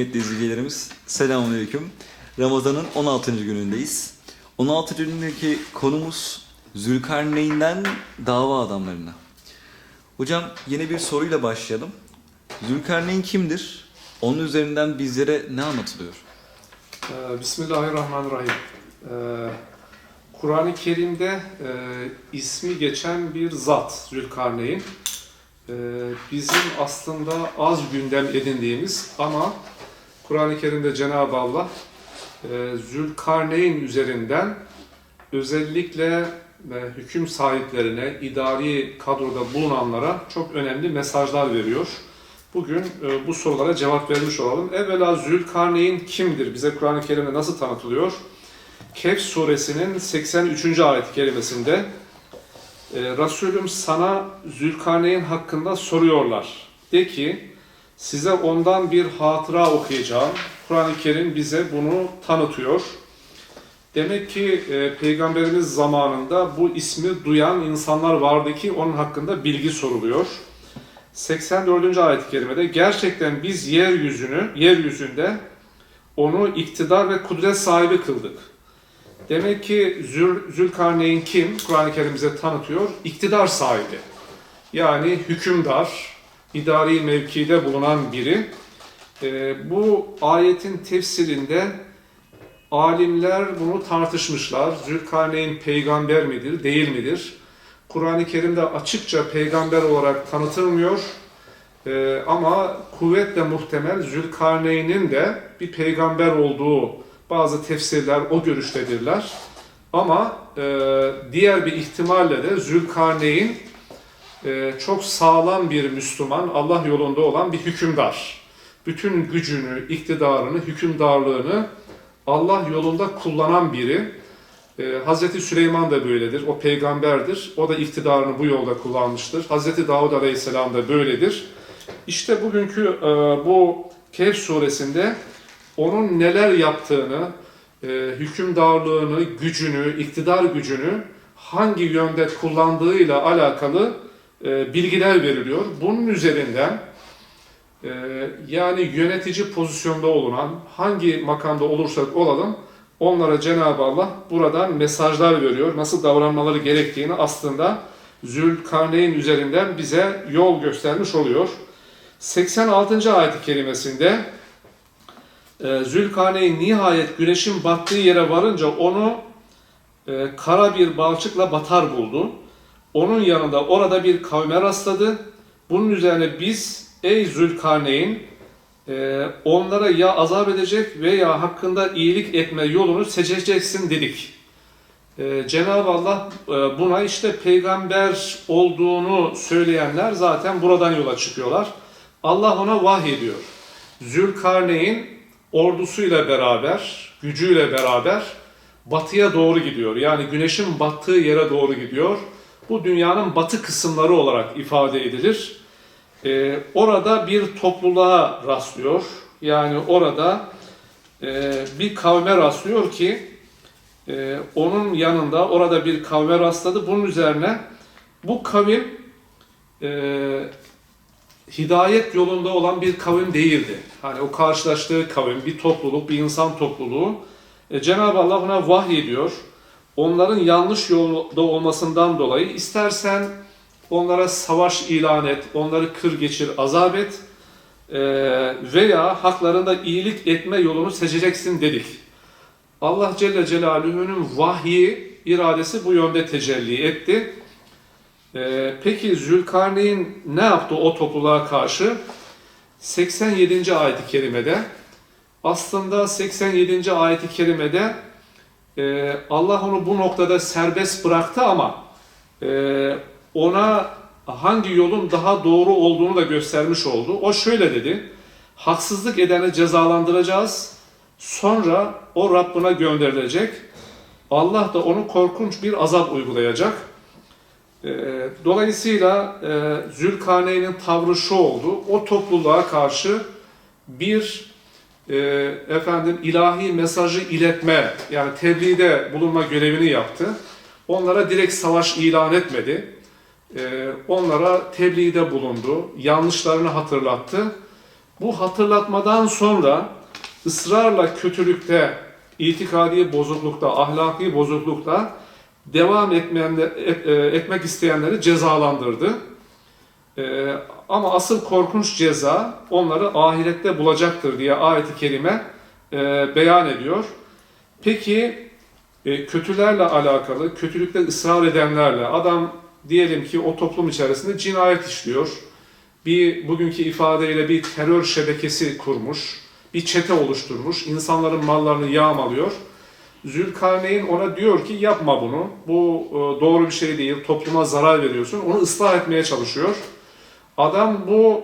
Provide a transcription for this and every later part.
Kıymetli izleyicilerimiz, selamünaleyküm. Ramazan'ın 16. günündeyiz. 16. günündeki konumuz Zülkarneyn'den dava adamlarına. Hocam yeni bir soruyla başlayalım. Zülkarneyn kimdir? Onun üzerinden bizlere ne anlatılıyor? Ee, Bismillahirrahmanirrahim. Ee, Kur'an-ı Kerim'de e, ismi geçen bir zat Zülkarneyn. Ee, bizim aslında az gündem edindiğimiz ama Kur'an-ı Kerim'de Cenab-ı Allah e, Zülkarneyn üzerinden özellikle e, hüküm sahiplerine, idari kadroda bulunanlara çok önemli mesajlar veriyor. Bugün e, bu sorulara cevap vermiş olalım. Evvela Zülkarneyn kimdir? Bize Kur'an-ı Kerim'de nasıl tanıtılıyor? Kehf suresinin 83. ayet-i kerimesinde e, Resulüm sana Zülkarneyn hakkında soruyorlar. De ki size ondan bir hatıra okuyacağım. Kur'an-ı Kerim bize bunu tanıtıyor. Demek ki e, Peygamberimiz zamanında bu ismi duyan insanlar vardı ki onun hakkında bilgi soruluyor. 84. ayet-i kerimede gerçekten biz yeryüzünü, yeryüzünde onu iktidar ve kudret sahibi kıldık. Demek ki Zül, Zülkarneyn kim? Kur'an-ı Kerim bize tanıtıyor. İktidar sahibi. Yani hükümdar, idari mevkide bulunan biri. Ee, bu ayetin tefsirinde alimler bunu tartışmışlar. Zülkarneyn peygamber midir, değil midir? Kur'an-ı Kerim'de açıkça peygamber olarak tanıtılmıyor. Ee, ama kuvvetle muhtemel Zülkarneyn'in de bir peygamber olduğu bazı tefsirler o görüştedirler. Ama e, diğer bir ihtimalle de Zülkarneyn çok sağlam bir Müslüman, Allah yolunda olan bir hükümdar. Bütün gücünü, iktidarını, hükümdarlığını Allah yolunda kullanan biri. Ee, Hazreti Süleyman da böyledir. O peygamberdir. O da iktidarını bu yolda kullanmıştır. Hazreti Davud Aleyhisselam da böyledir. İşte bugünkü e, bu Kehf suresinde onun neler yaptığını, e, hükümdarlığını, gücünü, iktidar gücünü hangi yönde kullandığıyla alakalı e, bilgiler veriliyor. Bunun üzerinden e, yani yönetici pozisyonda olunan hangi makamda olursak olalım onlara Cenab-ı Allah buradan mesajlar veriyor. Nasıl davranmaları gerektiğini aslında Zülkarneyn üzerinden bize yol göstermiş oluyor. 86. ayet-i kerimesinde e, Zülkarneyn nihayet güneşin battığı yere varınca onu kara bir balçıkla batar buldu. Onun yanında orada bir kavme rastladı. Bunun üzerine biz ey Zülkarneyn e, onlara ya azap edecek veya hakkında iyilik etme yolunu seçeceksin dedik. E, Cenab-ı Allah e, buna işte peygamber olduğunu söyleyenler zaten buradan yola çıkıyorlar. Allah ona vahiy ediyor. Zülkarneyn ordusuyla beraber, gücüyle beraber batıya doğru gidiyor. Yani güneşin battığı yere doğru gidiyor. Bu dünyanın batı kısımları olarak ifade edilir. Ee, orada bir topluluğa rastlıyor. Yani orada e, bir kavme rastlıyor ki e, onun yanında orada bir kavme rastladı. Bunun üzerine bu kavim e, hidayet yolunda olan bir kavim değildi. Hani o karşılaştığı kavim, bir topluluk, bir insan topluluğu. E, Cenab-ı Allah ona vahiy ediyor. Onların yanlış yolda olmasından dolayı istersen onlara savaş ilan et, onları kır geçir, azap et e, veya haklarında iyilik etme yolunu seçeceksin dedik. Allah Celle Celaluhu'nun vahyi, iradesi bu yönde tecelli etti. E, peki Zülkarneyn ne yaptı o topluluğa karşı? 87. ayet-i kerimede aslında 87. ayet-i kerimede e, Allah onu bu noktada serbest bıraktı ama e, ona hangi yolun daha doğru olduğunu da göstermiş oldu. O şöyle dedi, haksızlık edeni cezalandıracağız, sonra o Rabbine gönderilecek, Allah da onu korkunç bir azap uygulayacak. E, Dolayısıyla e, Zülkarneyn'in tavrı şu oldu, o topluluğa karşı bir e, efendim ilahi mesajı iletme, yani tebliğde bulunma görevini yaptı. Onlara direkt savaş ilan etmedi. E, onlara tebliğde bulundu, yanlışlarını hatırlattı. Bu hatırlatmadan sonra ısrarla kötülükte, itikadi bozuklukta, ahlaki bozuklukta devam etmeyenler, et- e, etmek isteyenleri cezalandırdı. Ee, ama asıl korkunç ceza onları ahirette bulacaktır diye ayet-i kerime e, beyan ediyor. Peki e, kötülerle alakalı, kötülükte ısrar edenlerle, adam diyelim ki o toplum içerisinde cinayet işliyor, bir bugünkü ifadeyle bir terör şebekesi kurmuş, bir çete oluşturmuş, insanların mallarını yağmalıyor. Zülkarneyn ona diyor ki yapma bunu, bu e, doğru bir şey değil, topluma zarar veriyorsun, onu ıslah etmeye çalışıyor. Adam bu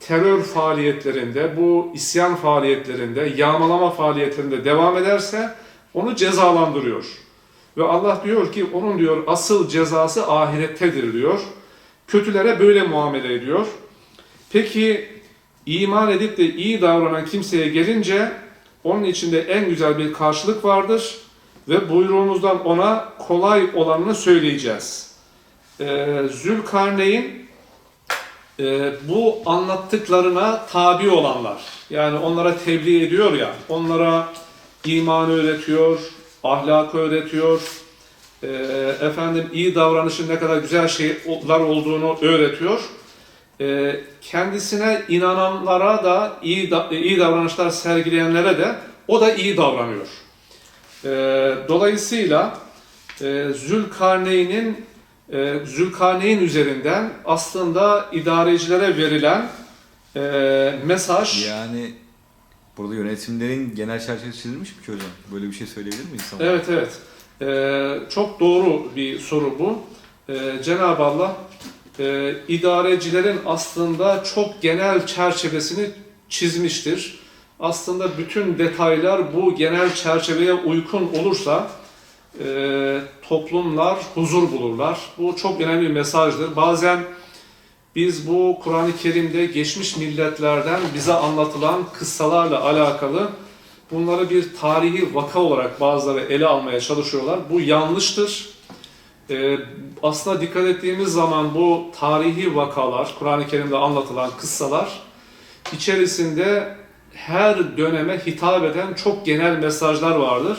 terör faaliyetlerinde, bu isyan faaliyetlerinde, yağmalama faaliyetlerinde devam ederse onu cezalandırıyor. Ve Allah diyor ki onun diyor asıl cezası ahirettedir diyor. Kötülere böyle muamele ediyor. Peki iman edip de iyi davranan kimseye gelince onun içinde en güzel bir karşılık vardır ve buyruğumuzdan ona kolay olanını söyleyeceğiz. Ee, Zülkarneyn e, bu anlattıklarına tabi olanlar, yani onlara tebliğ ediyor ya, onlara imanı öğretiyor, ahlakı öğretiyor, e, efendim iyi davranışın ne kadar güzel şeyler olduğunu öğretiyor. E, kendisine inananlara da iyi da, iyi davranışlar sergileyenlere de o da iyi davranıyor. E, dolayısıyla e, Zülkarneyn'in e, Zülkarneyn üzerinden aslında idarecilere verilen e, mesaj Yani burada yönetimlerin genel çerçevesi çizilmiş mi ki hocam? Böyle bir şey söyleyebilir miyiz? Tamam. Evet evet. Ee, çok doğru bir soru bu. Ee, Cenab-ı Allah e, idarecilerin aslında çok genel çerçevesini çizmiştir. Aslında bütün detaylar bu genel çerçeveye uygun olursa e, toplumlar huzur bulurlar. Bu çok önemli bir mesajdır. Bazen biz bu Kur'an-ı Kerim'de geçmiş milletlerden bize anlatılan kıssalarla alakalı bunları bir tarihi vaka olarak bazıları ele almaya çalışıyorlar. Bu yanlıştır. Ee, aslında dikkat ettiğimiz zaman bu tarihi vakalar, Kur'an-ı Kerim'de anlatılan kıssalar içerisinde her döneme hitap eden çok genel mesajlar vardır.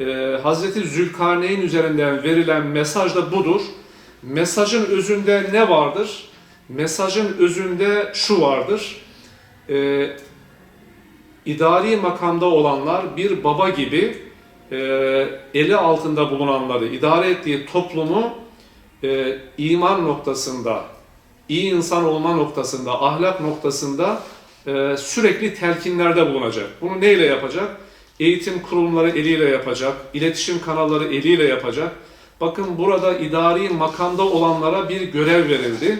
Ee, Hazreti Zülkarneyn üzerinden verilen mesaj da budur. Mesajın özünde ne vardır? Mesajın özünde şu vardır. Ee, idari makamda olanlar bir baba gibi e, eli altında bulunanları idare ettiği toplumu e, iman noktasında, iyi insan olma noktasında, ahlak noktasında e, sürekli telkinlerde bulunacak. Bunu neyle yapacak? Eğitim kurumları eliyle yapacak, iletişim kanalları eliyle yapacak. Bakın burada idari makamda olanlara bir görev verildi.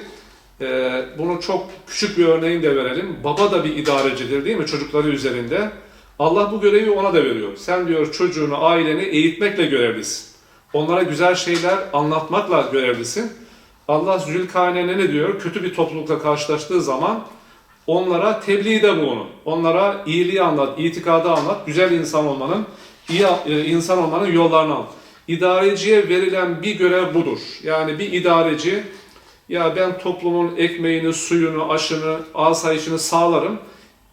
Ee, bunu çok küçük bir örneğini de verelim. Baba da bir idarecidir değil mi çocukları üzerinde? Allah bu görevi ona da veriyor. Sen diyor çocuğunu, aileni eğitmekle görevlisin. Onlara güzel şeyler anlatmakla görevlisin. Allah Zülkarneyn'e ne diyor? Kötü bir toplulukla karşılaştığı zaman onlara tebliğde bulunun. Onlara iyiliği anlat, itikadı anlat, güzel insan olmanın, iyi e, insan olmanın yollarını anlat. İdareciye verilen bir görev budur. Yani bir idareci ya ben toplumun ekmeğini, suyunu, aşını, asayişini sağlarım.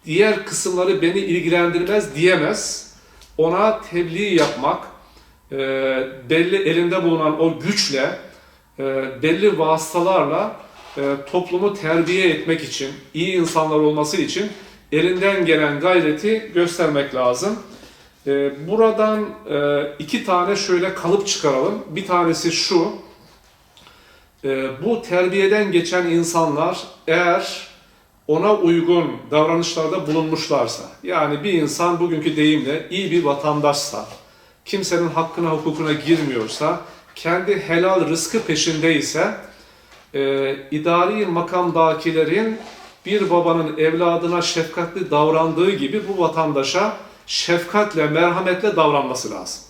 Diğer kısımları beni ilgilendirmez diyemez. Ona tebliğ yapmak, e, belli elinde bulunan o güçle, e, belli vasıtalarla toplumu terbiye etmek için, iyi insanlar olması için elinden gelen gayreti göstermek lazım. E, buradan e, iki tane şöyle kalıp çıkaralım. Bir tanesi şu, e, bu terbiyeden geçen insanlar eğer ona uygun davranışlarda bulunmuşlarsa, yani bir insan bugünkü deyimle iyi bir vatandaşsa, kimsenin hakkına hukukuna girmiyorsa, kendi helal rızkı peşindeyse, e, idari makamdakilerin bir babanın evladına şefkatli davrandığı gibi bu vatandaşa şefkatle, merhametle davranması lazım.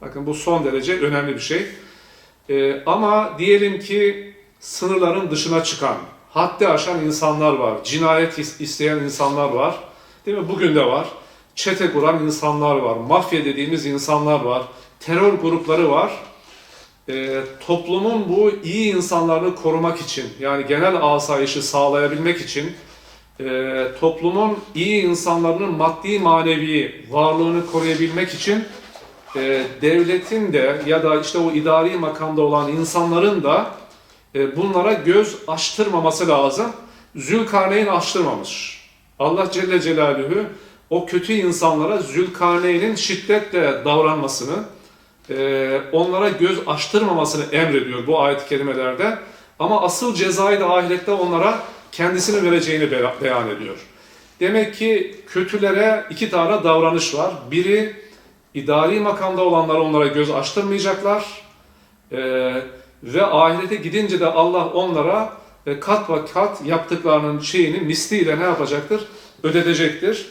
Bakın bu son derece önemli bir şey. Ee, ama diyelim ki sınırların dışına çıkan, haddi aşan insanlar var, cinayet is- isteyen insanlar var. Değil mi? Bugün de var. Çete kuran insanlar var, mafya dediğimiz insanlar var, terör grupları var. Ee, toplumun bu iyi insanlarını korumak için, yani genel asayişi sağlayabilmek için e, toplumun iyi insanların maddi manevi varlığını koruyabilmek için e, devletin de ya da işte o idari makamda olan insanların da e, bunlara göz açtırmaması lazım. Zülkarneyn açtırmamış. Allah Celle Celaluhu o kötü insanlara Zülkarneyn'in şiddetle davranmasını, e, onlara göz açtırmamasını emrediyor bu ayet-i kerimelerde. Ama asıl cezayı da ahirette onlara kendisini vereceğini be- beyan ediyor. Demek ki kötülere iki tane davranış var. Biri idari makamda olanlar onlara göz açtırmayacaklar. Ee, ve ahirete gidince de Allah onlara e, kat ve kat yaptıklarının şeyini misliyle ne yapacaktır? Ödetecektir.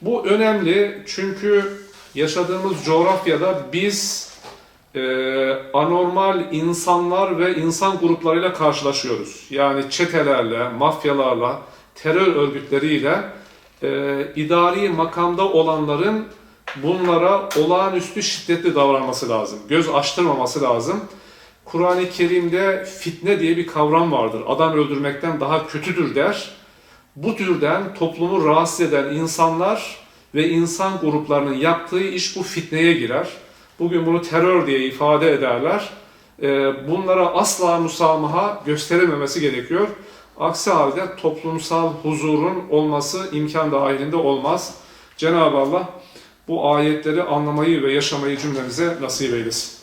Bu önemli çünkü yaşadığımız coğrafyada biz e, anormal insanlar ve insan gruplarıyla karşılaşıyoruz. Yani çetelerle, mafyalarla, terör örgütleriyle e, idari makamda olanların bunlara olağanüstü şiddetli davranması lazım. Göz açtırmaması lazım. Kur'an-ı Kerim'de fitne diye bir kavram vardır. Adam öldürmekten daha kötüdür der. Bu türden toplumu rahatsız eden insanlar ve insan gruplarının yaptığı iş bu fitneye girer. Bugün bunu terör diye ifade ederler. Ee, Bunlara asla musamaha gösterilmemesi gerekiyor. Aksi halde toplumsal huzurun olması imkan dahilinde olmaz. Cenab-ı Allah bu ayetleri anlamayı ve yaşamayı cümlemize nasip eylesin.